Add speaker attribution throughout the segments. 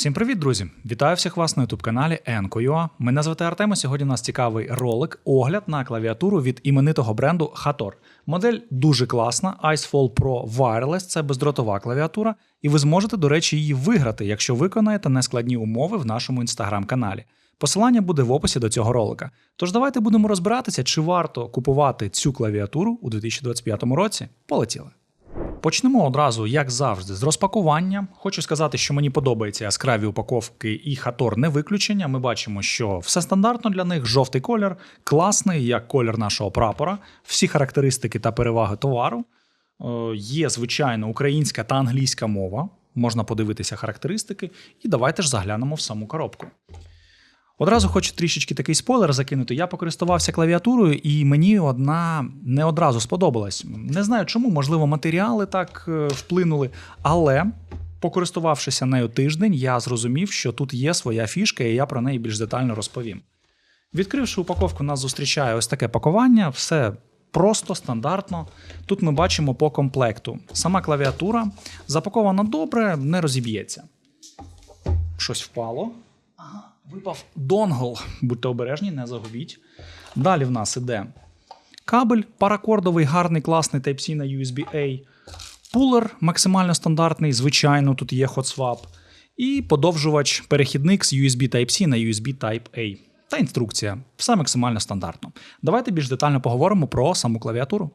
Speaker 1: Всім привіт, друзі! Вітаю всіх вас на youtube каналі Enco.ua. Мене звати Артем. Сьогодні у нас цікавий ролик, огляд на клавіатуру від іменитого бренду Hator. Модель дуже класна. Icefall Pro Wireless це бездротова клавіатура, і ви зможете, до речі, її виграти, якщо виконаєте нескладні умови в нашому інстаграм-каналі. Посилання буде в описі до цього ролика. Тож давайте будемо розбиратися, чи варто купувати цю клавіатуру у 2025 році. Полетіли. Почнемо одразу, як завжди, з розпакування. Хочу сказати, що мені подобаються яскраві упаковки і хатор не виключення. Ми бачимо, що все стандартно для них. Жовтий колір, класний, як колір нашого прапора, всі характеристики та переваги товару. Е, Є, звичайно, українська та англійська мова. Можна подивитися характеристики, і давайте ж заглянемо в саму коробку. Одразу хочу трішечки такий спойлер закинути. Я покористувався клавіатурою, і мені одна не одразу сподобалась. Не знаю чому, можливо, матеріали так е, вплинули, але. Покористувавшися нею тиждень, я зрозумів, що тут є своя фішка, і я про неї більш детально розповім. Відкривши упаковку, нас зустрічає ось таке пакування, все просто, стандартно. Тут ми бачимо по комплекту. Сама клавіатура запакована добре, не розіб'ється. Щось впало. Випав донгл. Будьте обережні, не загубіть. Далі в нас іде кабель паракордовий, гарний, класний Type-C на USB-A. Пулер максимально стандартний, звичайно, тут є HotSwap. І подовжувач перехідник з USB Type-C на USB Type-A. Та інструкція. Все максимально стандартно. Давайте більш детально поговоримо про саму клавіатуру.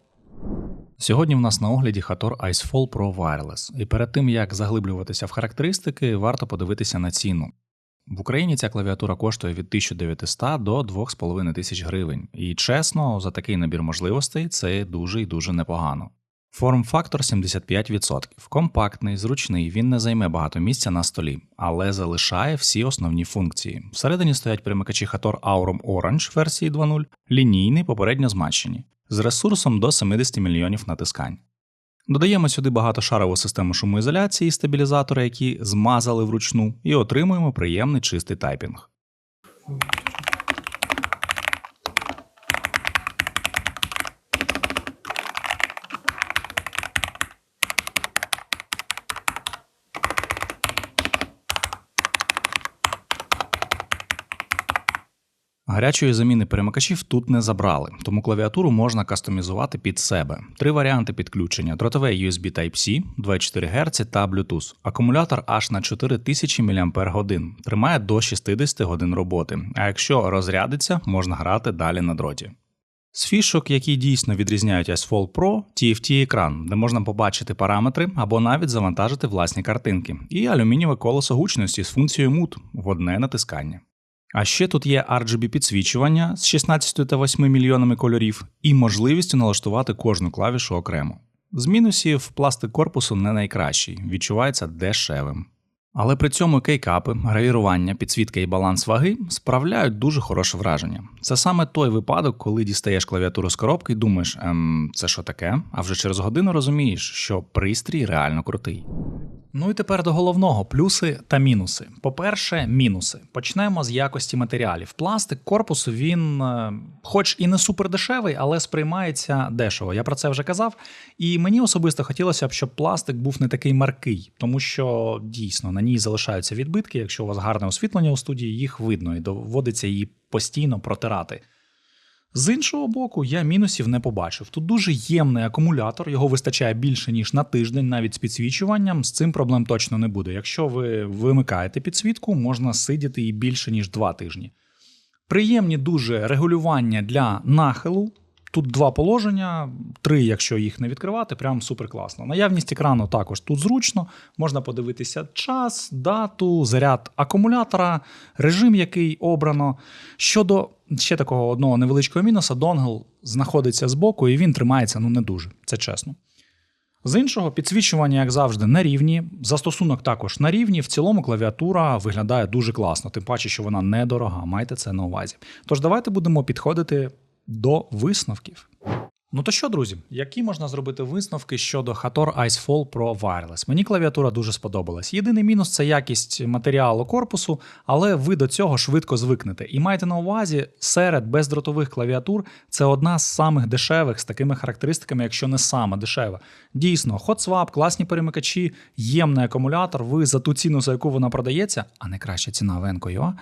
Speaker 1: Сьогодні в нас на огляді Hator Icefall Pro Wireless. І перед тим як заглиблюватися в характеристики, варто подивитися на ціну. В Україні ця клавіатура коштує від 1900 до 2500 гривень. І чесно, за такий набір можливостей це дуже і дуже непогано. Форм-фактор 75%. Компактний, зручний, він не займе багато місця на столі, але залишає всі основні функції. Всередині стоять примикачі Hator Aurum Orange версії 2.0, лінійний, попередньо змащені, з ресурсом до 70 мільйонів натискань. Додаємо сюди багатошарову систему шумоізоляції і стабілізатора, які змазали вручну, і отримуємо приємний чистий тайпінг. Гарячої заміни перемикачів тут не забрали, тому клавіатуру можна кастомізувати під себе. Три варіанти підключення: дротове USB Type-C, 24 Гц та Bluetooth. Акумулятор аж на 4000 мАч, тримає до 60 годин роботи. А якщо розрядиться, можна грати далі на дроті. З фішок, які дійсно відрізняють Asphalt Pro, TFT екран, де можна побачити параметри або навіть завантажити власні картинки, і алюмінієве колесо гучності з функцією MUT в одне натискання. А ще тут є RGB підсвічування з 16 та 8 мільйонами кольорів і можливістю налаштувати кожну клавішу окремо. З мінусів пластик корпусу не найкращий, відчувається дешевим. Але при цьому кейкапи, гравірування, підсвітка і баланс ваги справляють дуже хороше враження. Це саме той випадок, коли дістаєш клавіатуру з коробки і думаєш, ем, це що таке? А вже через годину розумієш, що пристрій реально крутий. Ну і тепер до головного плюси та мінуси. По-перше, мінуси. Почнемо з якості матеріалів. Пластик корпусу він, е, хоч і не супер дешевий, але сприймається дешево. Я про це вже казав. І мені особисто хотілося б, щоб пластик був не такий маркий, тому що дійсно на ній залишаються відбитки. Якщо у вас гарне освітлення у студії, їх видно і доводиться її постійно протирати. З іншого боку, я мінусів не побачив. Тут дуже ємний акумулятор, його вистачає більше, ніж на тиждень, навіть з підсвічуванням. З цим проблем точно не буде. Якщо ви вимикаєте підсвітку, можна сидіти і більше, ніж два тижні. Приємні дуже регулювання для нахилу. Тут два положення, три, якщо їх не відкривати, прям супер класно. Наявність екрану також тут зручно. Можна подивитися час, дату, заряд акумулятора, режим, який обрано. Щодо ще такого одного невеличкого мінуса, донгл знаходиться збоку і він тримається ну не дуже, це чесно. З іншого, підсвічування, як завжди, на рівні. Застосунок також на рівні. В цілому клавіатура виглядає дуже класно, тим паче, що вона недорога, майте це на увазі. Тож давайте будемо підходити до висновків. Ну то що, друзі, які можна зробити висновки щодо Hator Icefall Pro Wireless? Мені клавіатура дуже сподобалась. Єдиний мінус це якість матеріалу корпусу, але ви до цього швидко звикнете. І майте на увазі, серед бездротових клавіатур це одна з самих дешевих з такими характеристиками, якщо не сама дешева. Дійсно, HotSwap, класні перемикачі, ємний акумулятор. Ви за ту ціну, за яку вона продається, а не краща ціна в а,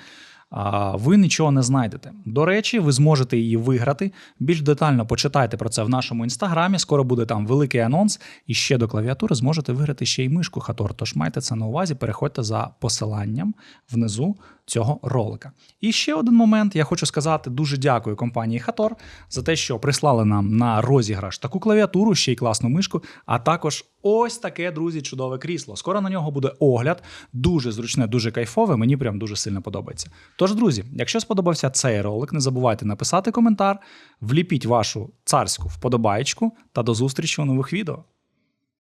Speaker 1: ви нічого не знайдете. До речі, ви зможете її виграти. Більш детально почитайте про це в нашому інстаграмі. Скоро буде там великий анонс. І ще до клавіатури зможете виграти ще й мишку Хатор. Тож майте це на увазі, переходьте за посиланням внизу цього ролика. І ще один момент. Я хочу сказати дуже дякую компанії Хатор за те, що прислали нам на розіграш таку клавіатуру, ще й класну мишку, а також ось таке, друзі, чудове крісло. Скоро на нього буде огляд. Дуже зручне, дуже кайфове. Мені прям дуже сильно подобається. Тож, друзі, якщо сподобався цей ролик, не забувайте написати коментар, вліпіть вашу царську вподобаєчку та до зустрічі у нових відео.